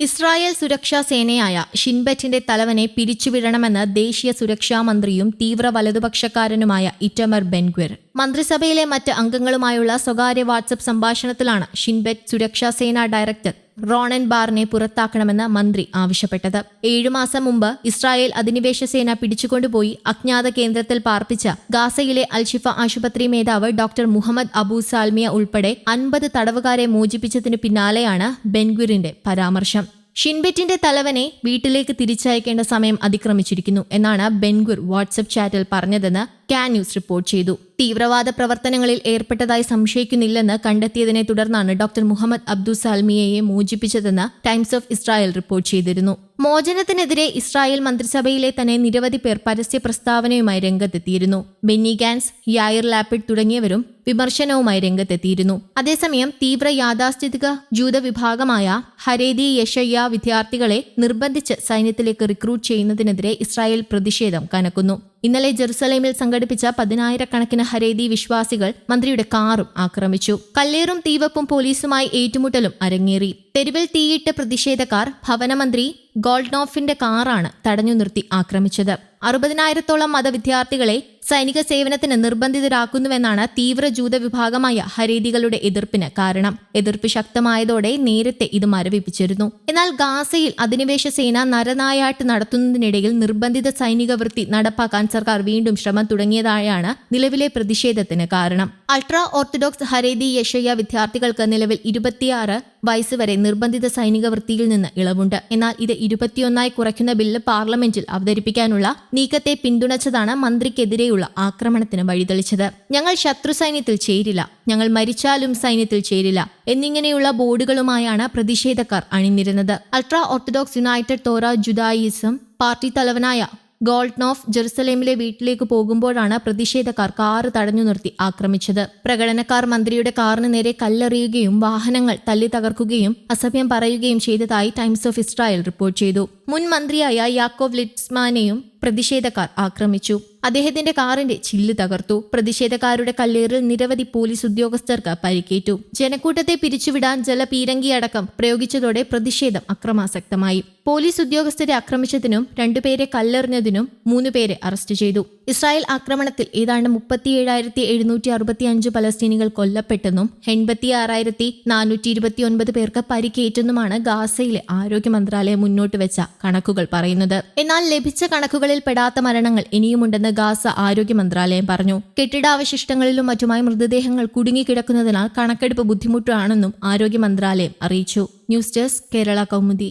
Israel സുരക്ഷാ സേനയായ ഷിൻബറ്റിന്റെ തലവനെ പിരിച്ചുവിടണമെന്ന് ദേശീയ സുരക്ഷാ മന്ത്രിയും തീവ്ര വലതുപക്ഷക്കാരനുമായ ഇറ്റമർ ബെൻഗ്വിർ. മന്ത്രിസഭയിലെ മറ്റ് അംഗങ്ങളുമായുള്ള സ്വകാര്യ വാട്സപ്പ് സംഭാഷണത്തിലാണ് ഷിൻബെറ്റ് സുരക്ഷാ സേനാ ഡയറക്ടർ റോണൻ ബാറിനെ പുറത്താക്കണമെന്ന് മന്ത്രി ആവശ്യപ്പെട്ടത്. ഏഴു മാസം മുമ്പ് ഇസ്രായേൽ അധിനിവേശ സേന പിടിച്ചുകൊണ്ടുപോയി അജ്ഞാത കേന്ദ്രത്തിൽ പാർപ്പിച്ച ഗാസയിലെ അൽഷിഫ ആശുപത്രി മേധാവ് ഡോക്ടർ മുഹമ്മദ് അബൂ സാൽമിയ ഉൾപ്പെടെ അൻപത് തടവുകാരെ മോചിപ്പിച്ചതിനു പിന്നാലെയാണ് ബെൻഗുരിന്റെ പരാമർശം. ഷിൻബെറ്റിന്റെ തലവനെ വീട്ടിലേക്ക് തിരിച്ചയക്കേണ്ട സമയം അതിക്രമിച്ചിരിക്കുന്നു എന്നാണ് ബെൻഗുർ വാട്സപ്പ് ചാറ്റിൽ പറഞ്ഞതെന്ന് കാൻ ന്യൂസ് റിപ്പോർട്ട് ചെയ്തു. തീവ്രവാദ പ്രവർത്തനങ്ങളിൽ ഏർപ്പെട്ടതായി സംശയിക്കുന്നില്ലെന്ന് കണ്ടെത്തിയതിനെ തുടർന്നാണ് ഡോക്ടർ മുഹമ്മദ് അബ്ദു സാൽമിയയെ മോചിപ്പിച്ചതെന്ന് ടൈംസ് ഓഫ് ഇസ്രായേൽ റിപ്പോർട്ട് ചെയ്തിരുന്നു. മോചനത്തിനെതിരെ ഇസ്രായേൽ മന്ത്രിസഭയിലെ തന്നെ നിരവധി പേർ പരസ്യ പ്രസ്താവനയുമായി രംഗത്തെത്തിയിരുന്നു. ബെന്നി ഗാൻസ് യായർ ലാപ്പിഡ് തുടങ്ങിയവരും വിമർശനവുമായി രംഗത്തെത്തിയിരുന്നു. അതേസമയം തീവ്ര യാഥാസ്ഥിതിക ജൂത വിഭാഗമായ ഹരേദി യഷയ്യ വിദ്യാർത്ഥികളെ നിർബന്ധിച്ച് സൈന്യത്തിലേക്ക് റിക്രൂട്ട് ചെയ്യുന്നതിനെതിരെ ഇസ്രായേൽ പ്രതിഷേധം കനക്കുന്നു. ഇന്നലെ ജെറുസലേമിൽ സംഘടിപ്പിച്ച പതിനായിരക്കണക്കിന് ഹരേദി വിശ്വാസികൾ മന്ത്രിയുടെ കാറും ആക്രമിച്ചു. കല്ലേറും തീവപ്പും പോലീസുമായി ഏറ്റുമുട്ടലും അരങ്ങേറി. തെരുവിൽ തീയിട്ട് പ്രതിഷേധക്കാർ ഭവനമന്ത്രി ഗോൾഡ്നോഫിന്റെ കാറാണ് തടഞ്ഞു നിർത്തി ആക്രമിച്ചത്. അറുപതിനായിരത്തോളം മതവിദ്യാർത്ഥികളെ സൈനിക സേവനത്തിന് നിർബന്ധിതരാക്കുന്നുവെന്നാണ് തീവ്ര ജൂത വിഭാഗമായ ഹരീദികളുടെ എതിർപ്പിന് കാരണം. എതിർപ്പ് ശക്തമായതോടെ നേരത്തെ ഇത് മരവിപ്പിച്ചിരുന്നു. എന്നാൽ ഗാസയിൽ അധിനിവേശ സേന നരനായാട്ട് നടത്തുന്നതിനിടയിൽ നിർബന്ധിത സൈനിക വൃത്തി നടപ്പാക്കാൻ സർക്കാർ വീണ്ടും ശ്രമം തുടങ്ങിയതായാണ് നിലവിലെ പ്രതിഷേധത്തിന് കാരണം. അൾട്രാ ഓർത്തഡോക്സ് ഹരേദി യശയ്യ വിദ്യാർത്ഥികൾക്ക് നിലവിൽ ഇരുപത്തിയാറ് വയസ്സ് വരെ നിർബന്ധിത സൈനിക വൃത്തിയിൽ നിന്ന് ഇളവുണ്ട്. എന്നാൽ ഇത് ഇരുപത്തിയൊന്നായി കുറയ്ക്കുന്ന ബില്ല് പാർലമെന്റിൽ അവതരിപ്പിക്കാനുള്ള നീക്കത്തെ പിന്തുണച്ചതാണ് മന്ത്രിക്കെതിരെയുള്ള ആക്രമണത്തിന് വഴിതെളിച്ചത്. ഞങ്ങൾ ശത്രു സൈന്യത്തിൽ ചേരില്ല. ഞങ്ങൾ മരിച്ചാലും സൈന്യത്തിൽ ചേരില്ല. എന്നിങ്ങനെയുള്ള ബോർഡുകളുമായാണ് പ്രതിഷേധക്കാർ അണിനിരുന്നത്. Ultra orthodox united Torah Judaism party തലവനായ ഗോൾഡ്നോഫ് ജെറുസലേമിലെ വീട്ടിലേക്ക് പോകുമ്പോഴാണ് പ്രതിഷേധക്കാർ കാറ് തടഞ്ഞു നിർത്തി ആക്രമിച്ചത്. പ്രകടനക്കാർ മന്ത്രിയുടെ കാറിന് നേരെ കല്ലെറിയുകയും വാഹനങ്ങൾ തല്ലി തകർക്കുകയും അസഭ്യം പറയുകയും ചെയ്തതായി ടൈംസ് ഓഫ് ഇസ്രായേൽ റിപ്പോർട്ട് ചെയ്തു. മുൻ മന്ത്രിയായ യാക്കോവ് ലിറ്റ്സ്മാനെയും പ്രതിഷേധക്കാർ ആക്രമിച്ചു. അദ്ദേഹത്തിന്റെ കാറിന്റെ ചില്ല് തകർത്തു. പ്രതിഷേധക്കാരുടെ കല്ലേറിൽ നിരവധി പോലീസ് ഉദ്യോഗസ്ഥർക്ക് പരിക്കേറ്റു. ജനക്കൂട്ടത്തെ പിരിച്ചുവിടാൻ ജലപീരങ്കിയടക്കം പ്രയോഗിച്ചതോടെ പ്രതിഷേധം അക്രമാസക്തമായി. പോലീസ് ഉദ്യോഗസ്ഥരെ ആക്രമിച്ചതിനും രണ്ടുപേരെ കല്ലെറിഞ്ഞതിനും മൂന്നുപേരെ അറസ്റ്റ് ചെയ്തു. ഇസ്രായേൽ ആക്രമണത്തിൽ ഏതാണ്ട് മുപ്പത്തിയേഴായിരത്തി എഴുന്നൂറ്റി അറുപത്തി അഞ്ച് പലസ്തീനികൾ കൊല്ലപ്പെട്ടെന്നും എൺപത്തി ആറായിരത്തി നാനൂറ്റി ഇരുപത്തി ഒൻപത് പേർക്ക് പരിക്കേറ്റെന്നുമാണ് ഗാസയിലെ ആരോഗ്യ മന്ത്രാലയം മുന്നോട്ട് വെച്ച കണക്കുകൾ പറയുന്നത്. എന്നാൽ ലഭിച്ച കണക്കുകളിൽ പെടാത്ത മരണങ്ങൾ ഇനിയുമുണ്ടെന്ന് ഗാസ ആരോഗ്യ മന്ത്രാലയം പറഞ്ഞു. കെട്ടിടാവശിഷ്ടങ്ങളിലും മറ്റുമായി മൃതദേഹങ്ങൾ കുടുങ്ങിക്കിടക്കുന്നതിനാൽ കണക്കെടുപ്പ് ബുദ്ധിമുട്ടാണെന്നും ആരോഗ്യ മന്ത്രാലയം അറിയിച്ചു. News desk Kerala Kaumudi.